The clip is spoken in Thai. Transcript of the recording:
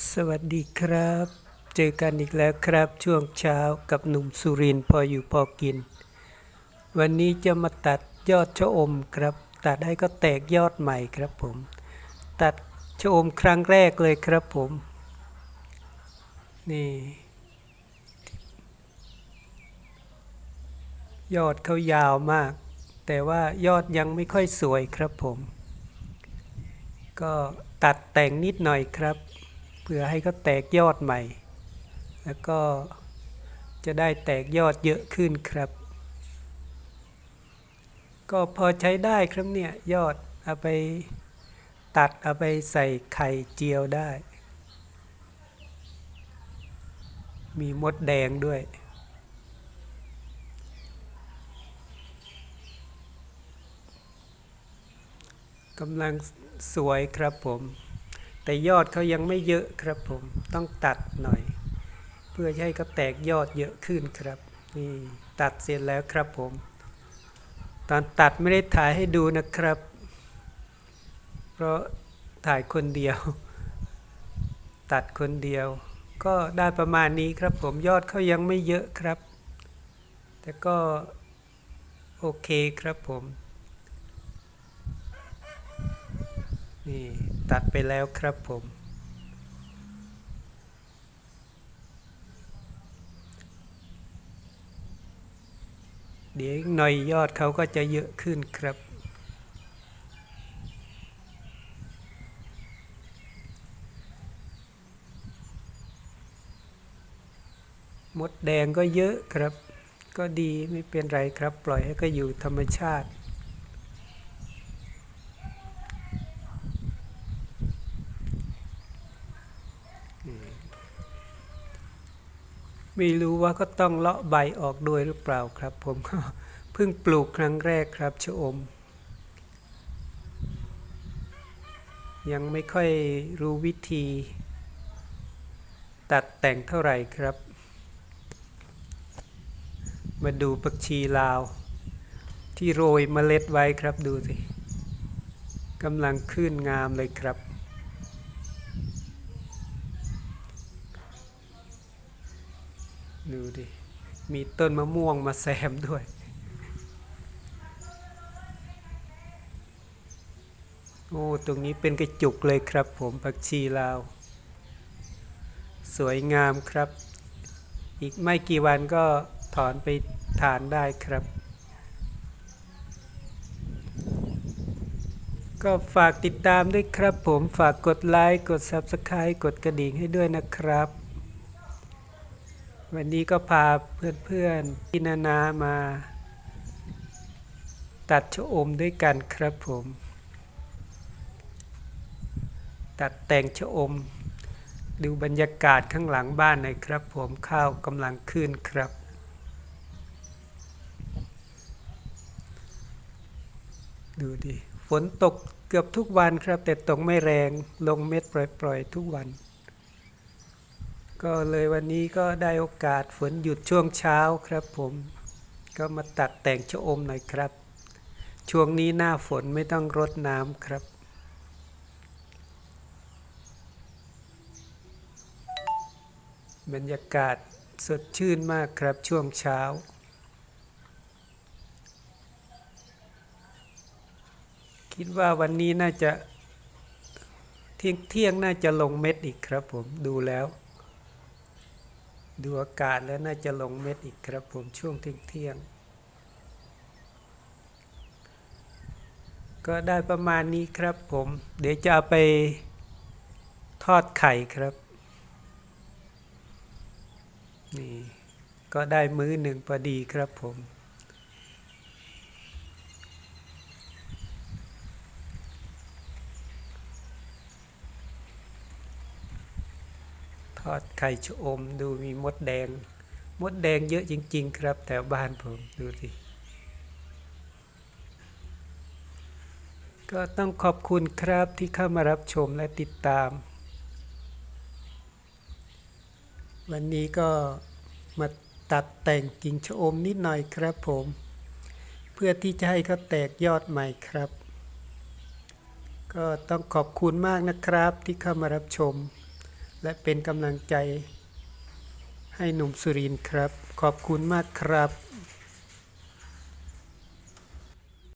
สวัสดีครับ เจอกันอีกแล้วครับช่วงเช้ากับหนุ่มสุรินทร์พออยู่พอกิน วันนี้จะมาตัดยอดชะอมครับ ตัดให้ก็แตกยอดใหม่ครับผม ตัดชะอมครั้งแรกเลยครับผม นี่ ยอดเขายาวมาก แต่ว่ายอดยังไม่ค่อยสวยครับผม ก็ตัดแต่งนิดหน่อยครับ เพื่อให้เขาแตกยอดใหม่ แล้วก็จะได้แตกยอดเยอะขึ้นครับ ก็พอใช้ได้ครับเนี่ยยอดเอาไปตัดเอาไปใส่ไข่เจียวได้ มีมดแดงด้วย กำลังสวยครับผม แต่ยอดเขายังไม่เยอะครับผมต้องตัดหน่อย เพื่อให้เขาแตกยอดเยอะขึ้นครับนี่ตัดเสร็จแล้วครับผม ตอนตัดไม่ได้ถ่ายให้ดูนะครับ เพราะถ่ายคนเดียว ตัดคนเดียว ก็ได้ประมาณนี้ครับผมยอดเขายังไม่เยอะครับ แต่ก็โอเคครับผม นี่ตัดไปแล้วครับผม เดี๋ยวหน่อยยอดเขาก็จะเยอะขึ้นครับ มดแดงก็เยอะครับ ก็ดีไม่เป็นไรครับ ปล่อยให้ก็อยู่ธรรมชาติ ไม่รู้ว่าก็ต้องเลาะใบออกด้วยหรือเปล่าครับ ผมก็เพิ่งปลูกครั้งแรกครับชะอม ยังไม่ค่อยรู้วิธี ตัดแต่งเท่าไหร่ครับ มาดูผักชีลาว ที่โรยเมล็ดไว้ครับดูสิกำลังขึ้นงามเลยครับ ดูดิ มีต้นมะม่วงมาแซมด้วย โอ้ ตรงนี้เป็นกระจุกเลยครับผมผักชีลาว สวยงามครับ อีกไม่กี่วันก็ถอนไปทานได้ครับ ก็ฝากติดตามด้วยครับผมฝากกดไลค์ กด Subscribe กดกระดิ่งให้ด้วยนะครับ วันนี้ก็พาเพื่อนๆพี่นานามา ตัดชะอมด้วยกันครับผม ตัดแต่งชะอม ดูบรรยากาศข้างหลังบ้านหน่อยครับผมข้าวกำลังขึ้นครับ ดูดิฝนตกเกือบทุกวันครับ แต่ตกไม่แรงลงเม็ดปล่อยๆ ทุกวัน ก็เลยวันนี้ก็ได้โอกาสฝนหยุดช่วงเช้าครับผม ก็มาตัดแต่งชะอมหน่อยครับ ช่วงนี้หน้าฝนไม่ต้องรดน้ำครับ บรรยากาศสดชื่นมากครับช่วงเช้าคิดว่าวันนี้น่าจะเที่ยงเที่ยงน่าจะลงเม็ดอีกครับผมดูแล้ว ดูอากาศแล้วน่าจะลงเม็ดอีกครับผมช่วงเที่ยงเที่ยง ก็ได้ประมาณนี้ครับผม เดี๋ยวจะเอาไปทอดไข่ครับ นี่ ก็ได้มื้อหนึ่งพอดีครับผม ทอดไข่ชะอมดูมีมดแดง มดแดงเยอะจริง ๆ ครับแถวบ้านผมดูสิก็ต้องขอบคุณครับที่เข้ามารับชมและติดตาม วันนี้ก็มาตัดแต่งกิ่งชะอมนิดหน่อยครับผม เพื่อที่จะให้เขาแตกยอดใหม่ครับ ก็ต้องขอบคุณมากนะครับที่เข้ามารับชม และเป็นกำลังใจให้หนุ่มสุรินครับ ขอบคุณมากครับ